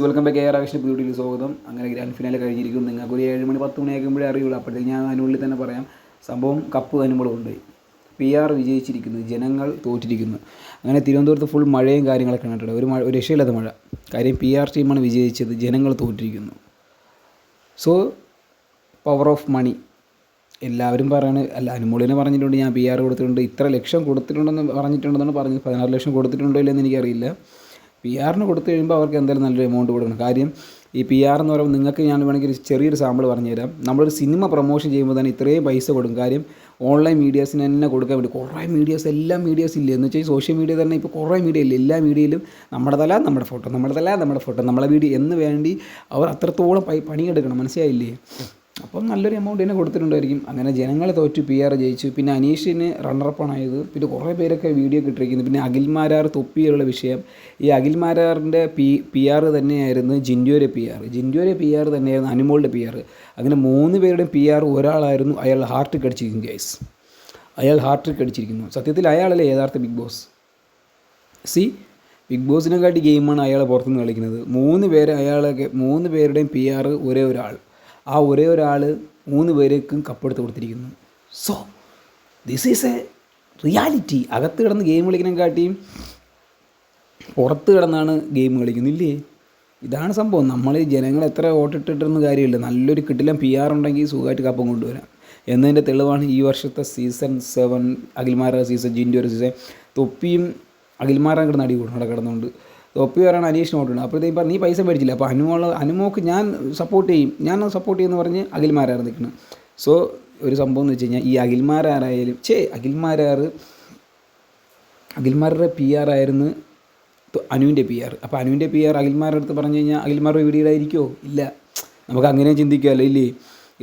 Welcome back A R ആകൃഷ്ണ ബ്യൂട്ടിയിൽ സ്വാഗതം. അങ്ങനെ ഗ്രാൻഡ് ഫിനാലെ കഴിഞ്ഞിരിക്കും നിങ്ങൾക്ക് ഒരു ഏഴ് മണി പത്ത് മണി ആകുമ്പോഴേ അറിയുള്ളൂ അപ്പോഴത്തേക്ക് ഞാൻ അതിനുള്ളിൽ തന്നെ പറയാം. സംഭവം കപ്പ് അനുമ്പോൾ ഉണ്ട് പി ആർ വിജയിച്ചിരിക്കുന്നു. ജനങ്ങൾ തോറ്റിരിക്കുന്നു. അങ്ങനെ തിരുവനന്തപുരത്ത് ഫുൾ മഴയും കാര്യങ്ങളൊക്കെ കണ്ടിട്ടുണ്ട് ഒരു മഴ ഒരു രക്ഷയില്ലാത്ത മഴ. കാര്യം പി ആർ ടീമാണ് വിജയിച്ചത്. ജനങ്ങൾ തോറ്റിരിക്കുന്നു. സോ പവർ ഓഫ് മണി എല്ലാവരും പറയാണ് അല്ല അനുമോളിനെ പറഞ്ഞിട്ടുണ്ട് ഞാൻ പി ആർ കൊടുത്തിട്ടുണ്ട്. ഇത്ര ലക്ഷം കൊടുത്തിട്ടുണ്ടെന്ന് പറഞ്ഞിട്ടുണ്ടെന്നാണ് പറഞ്ഞത്. പതിനാറ് ലക്ഷം കൊടുത്തിട്ടുണ്ടോ ഇല്ലെന്ന് എനിക്കറിയില്ല. പി ആറിന് കൊടുത്തു കഴിയുമ്പോൾ അവർക്ക് എന്തായാലും നല്ലൊരു എമൗണ്ട് കൊടുക്കണം കാര്യം ഈ പി ആർ എന്ന് പറയുമ്പോൾ നിങ്ങൾക്ക് ഞാൻ വേണമെങ്കിൽ ഒരു ചെറിയൊരു സാമ്പിൾ പറഞ്ഞുതരാം. നമ്മളൊരു സിനിമ പ്രൊമോഷൻ ചെയ്യുമ്പോൾ തന്നെ ഇത്രയും പൈസ കൊടുക്കും. കാര്യം ഓൺലൈൻ മീഡിയാസിന് തന്നെ കൊടുക്കാൻ വേണ്ടി കുറേ മീഡിയാസ് എല്ലാ മീഡിയാസ് ഇല്ല? എന്ന് വെച്ചാൽ സോഷ്യൽ മീഡിയ തന്നെ ഇപ്പോൾ കുറേ മീഡിയ ഇല്ല? എല്ലാ മീഡിയയിലും നമ്മുടെ തല നമ്മുടെ ഫോട്ടോ നമ്മുടെ തല നമ്മുടെ ഫോട്ടോ നമ്മളെ വീഡിയോ എന്ന് വേണ്ടി അവർ അത്രത്തോളം പണിയെടുക്കണം. മനസ്സിലായില്ലേ? അപ്പം നല്ലൊരു എമൗണ്ട് തന്നെ കൊടുത്തിട്ടുണ്ടായിരിക്കും. അങ്ങനെ ജനങ്ങളെ തോറ്റു പി ആർ ജയിച്ചു. പിന്നെ അനീഷിന് റണ്ണറപ്പാണായത് പിന്നെ കുറേ പേരൊക്കെ വീഡിയോ കിട്ടിയിരിക്കുന്നു പിന്നെ അഖിൽമാരാർ തൊപ്പിയുള്ള വിഷയം. ഈ അഖിൽമാരാറിന്റെ പി പി ആർ തന്നെയായിരുന്നു ജിൻഡോയുടെ പി ആർ ജിൻഡോയുടെ പി ആർ തന്നെയായിരുന്നു അനുമോളുടെ പി ആർ അങ്ങനെ മൂന്ന് പേരുടെയും പി ആർ ഒരാളായിരുന്നു. അയാൾ ഹാർട്ട് കടിച്ചിരിക്കുന്നു ഗൈസ് അയാൾ ഹാർട്ട് കടിച്ചിരിക്കുന്നു. സത്യത്തിൽ അയാളല്ലേ യഥാർത്ഥ ബിഗ് ബോസ് സി ബിഗ് ബോസിനെക്കാട്ടി ഗെയിമാണ് അയാൾ പുറത്തുനിന്ന് കളിക്കുന്നത്. മൂന്ന് പേര് അയാളെ മൂന്ന് പേരുടെയും പി ആർ ഒരേ ഒരാൾ. ആ ഒരേ ഒരാൾ മൂന്ന് പേരേക്കും കപ്പെടുത്ത് കൊടുത്തിരിക്കുന്നു. So this is a reality അകത്ത് കിടന്ന് ഗെയിം കളിക്കുന്നതിനെക്കാട്ടിയും പുറത്ത് കിടന്നാണ് ഗെയിം കളിക്കുന്നില്ലേ? ഇതാണ് സംഭവം. നമ്മൾ ജനങ്ങൾ എത്ര വോട്ടിട്ടിട്ടെന്ന് കാര്യമില്ല. നല്ലൊരു കിട്ടില്ല പി ആർ ഉണ്ടെങ്കിൽ സുഖമായിട്ട് കപ്പം കൊണ്ടുവരാം. എന്നതിന്റെ തെളിവാണ് ഈ വർഷത്തെ സീസൺ സെവൻ അഖിൽമാര സീസൺ ജിന്റെ ഒരു സീസൺ തൊപ്പിയും അഖിൽമാരാൻ കിടന്ന് അടി കൂടണം കിടന്നുകൊണ്ട് തൊപ്പി വരാണ് അനീഷിന് നോട്ടുണ്ട് അപ്പോഴത്തേക്കും പറഞ്ഞു നീ പൈസ മേടിച്ചില്ല. അപ്പോൾ അനുമോൾ അനുമോക്ക് ഞാൻ സപ്പോർട്ട് ചെയ്യും. ഞാൻ സപ്പോർട്ട് ചെയ്യുമെന്ന് പറഞ്ഞ് അഖിൽമാരാണ് നിൽക്കുന്നത് സോ ഒരു സംഭവം എന്ന് വെച്ച് കഴിഞ്ഞാൽ ഈ അഖിൽമാരാരായാലും ചേ അഖിൽമാരാർ അഖിൽമാരുടെ പി ആർ ആയിരുന്നു അനുവിന്റെ പി ആർ അപ്പോൾ അനുവിന്റെ പി ആർ അഖിൽമാരുടെ അടുത്ത് പറഞ്ഞു കഴിഞ്ഞാൽ അഖിൽമാരുടെ വീഡിയോയിലായിരിക്കുമോ ഇല്ല. നമുക്ക് അങ്ങനെ ചിന്തിക്കുമല്ലോ ഇല്ലേ?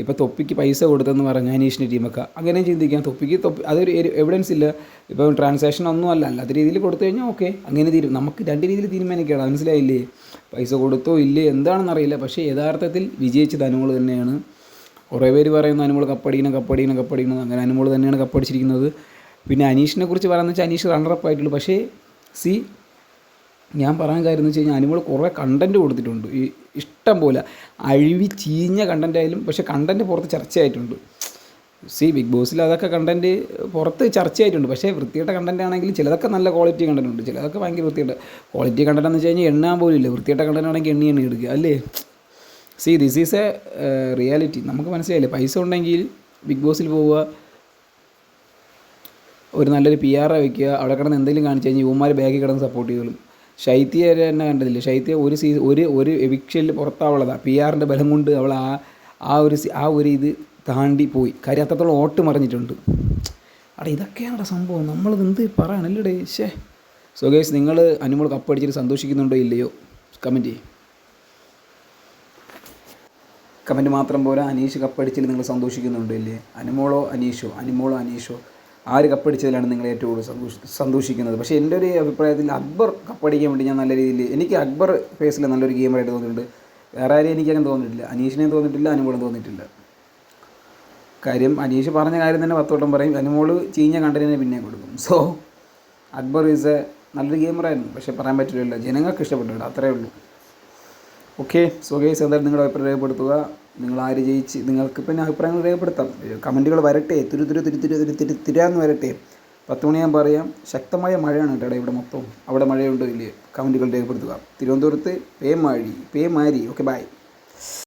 ഇപ്പോൾ തൊപ്പിക്ക് പൈസ കൊടുത്തെന്ന് പറഞ്ഞാൽ അനീഷിന്റെ ടീമൊക്കെ അങ്ങനെ ചിന്തിക്കാം തൊപ്പിക്ക് തൊപ്പി അതൊരു എവിഡൻസ് ഇല്ല. ഇപ്പം ട്രാൻസാക്ഷൻ ഒന്നും അല്ല. അല്ലാത്ത രീതിയിൽ കൊടുത്തു കഴിഞ്ഞാൽ ഓക്കെ അങ്ങനെ തീരും നമുക്ക് രണ്ട് രീതിയിൽ തീരുമാനിക്കുകയാണ് മനസ്സിലായില്ലേ? പൈസ കൊടുത്തോ ഇല്ലേ? എന്താണെന്ന് അറിയില്ല. പക്ഷേ യഥാർത്ഥത്തിൽ വിജയിച്ച അനുമോൾ തന്നെയാണ്. കുറേ പേര് പറയുന്നു അനുമോൾ കപ്പടിക്കണം കപ്പടിക്കണം കപ്പടിക്കണം അങ്ങനെ അനുമോൾ തന്നെയാണ് കപ്പടിച്ചിരിക്കുന്നത് പിന്നെ അനീഷിനെ കുറിച്ച് പറയുന്നത് വെച്ചാൽ അനീഷ് റണ്ണറപ്പ് ആയിട്ടുള്ളൂ. പക്ഷേ സി ഞാൻ പറയാൻ കാര്യം എന്ന് വെച്ച് കഴിഞ്ഞാൽ അനിമൾ കുറേ കണ്ടന്റ് കൊടുത്തിട്ടുണ്ട്. ഈ ഇഷ്ടം പോലെ. അഴിവി ചീഞ്ഞ കണ്ടന്റ് ആയാലും പക്ഷേ കണ്ടന്റ് പുറത്ത് ചർച്ചയായിട്ടുണ്ട്. സി ബിഗ് ബോസിൽ അതൊക്കെ കണ്ടന്റ് പുറത്ത് ചർച്ചയായിട്ടുണ്ട്. പക്ഷേ വൃത്തിയുടെ കണ്ടന്റ് ആണെങ്കിൽ ചിലതൊക്കെ നല്ല ക്വാളിറ്റി കണ്ടന്റ് ഉണ്ട്. ചിലതൊക്കെ ഭയങ്കര വൃത്തിയുടെ ക്വാളിറ്റി കണ്ടന്റ് എന്ന് വെച്ച് കഴിഞ്ഞാൽ എണ്ണാൻ പോലും ഇല്ല. വൃത്തിയുടെ കണ്ടന്റ് ആണെങ്കിൽ എണ്ണി എണ്ണി എടുക്കുക. അല്ലേ? See this is a reality നമുക്ക് മനസ്സിലായില്ലേ? പൈസ ഉണ്ടെങ്കിൽ ബിഗ് ബോസിൽ പോവുക. ഒരു നല്ലൊരു പി ആർ വയ്ക്കുക അവിടെ കിടന്ന് എന്തെങ്കിലും കാണിച്ചു കഴിഞ്ഞാൽ യുവമാർ ബാഗിൽ കിടന്ന് സപ്പോർട്ട് ചെയ്തോളും. ശൈത്യ തന്നെ കണ്ടതില്ലേ? ശൈത്യ ഒരു സീ ഒരു ഒരു എവിക്ഷനിൽ പുറത്താവുള്ളതാണ് പി ആറിന്റെ ബലം കൊണ്ട് അവൾ ആ ആ ഒരു ആ ഒരു ഇത് താണ്ടി പോയി. കാര്യം അത്രത്തോളം ഓട്ട് മറിഞ്ഞിട്ടുണ്ട് അവിടെ ഇതൊക്കെയാണ് സംഭവം. നമ്മൾ എന്ത് പറയണല്ലേ ശേ സോ ഗേസ് നിങ്ങൾ അനുമോൾ കപ്പടിച്ചിട്ട് സന്തോഷിക്കുന്നുണ്ടോ ഇല്ലയോ? കമന്റ് ചെയ്യും. കമന്റ് മാത്രം പോരാ. അനീഷ് കപ്പടിച്ചിൽ നിങ്ങൾ സന്തോഷിക്കുന്നുണ്ടോ ഇല്ലേ? അനുമോളോ അനീഷോ? അനുമോളോ അനീഷോ? ആര് കപ്പടിച്ചതിലാണ് നിങ്ങൾ ഏറ്റവും കൂടുതൽ സന്തോഷ സന്തോഷിക്കുന്നത്? പക്ഷേ എന്റെ ഒരു അഭിപ്രായത്തിൽ അക്ബർ കപ്പടിക്കാൻ വേണ്ടി ഞാൻ നല്ല രീതിയിൽ എനിക്ക് അക്ബർ ഫേസിൽ നല്ലൊരു ഗെയിമറായിട്ട് തോന്നിയിട്ടുണ്ട്. വേറെ ആരെയും എനിക്കങ്ങനെ തോന്നിയിട്ടില്ല. അനീഷിനെ തോന്നിയിട്ടില്ല അനുമോളും തോന്നിയിട്ടില്ല. കാര്യം അനീഷ് പറഞ്ഞ കാര്യം തന്നെ പത്തോട്ടം പറയും. അനുമോൾ ചീഞ്ഞ കണ്ടതിനെ പിന്നെ കൊടുക്കും. സോ അക്ബർ ഈസ് എ നല്ലൊരു ഗെയിമറായിരുന്നു. പക്ഷേ പറയാൻ പറ്റില്ലല്ലോ. ജനങ്ങൾക്ക് ഇഷ്ടപ്പെട്ടില്ല അത്രേ ഉള്ളൂ. ഓക്കെ സോ ഗേസ് എന്തായാലും നിങ്ങളുടെ അഭിപ്രായം രേഖപ്പെടുത്തുക. നിങ്ങൾ ആര് ജയിച്ച് നിങ്ങൾക്ക് പിന്നെ അഭിപ്രായങ്ങൾ രേഖപ്പെടുത്താം. കമന്റുകൾ വരട്ടെ തിരു തിരു തിരു തിരു തിരു തിരു തിരാന്ന് വരട്ടെ. പത്ത് മണിയാകുമ്പോൾ പറയാം ശക്തമായ മഴയാണ് കേട്ടോ ഇവിടെ മൊത്തം. അവിടെ മഴയുണ്ടോ ഇല്ലേ കമന്റുകൾ രേഖപ്പെടുത്തുക. തിരുവനന്തപുരത്ത് പേമാഴി പേമാരി. Okay bye.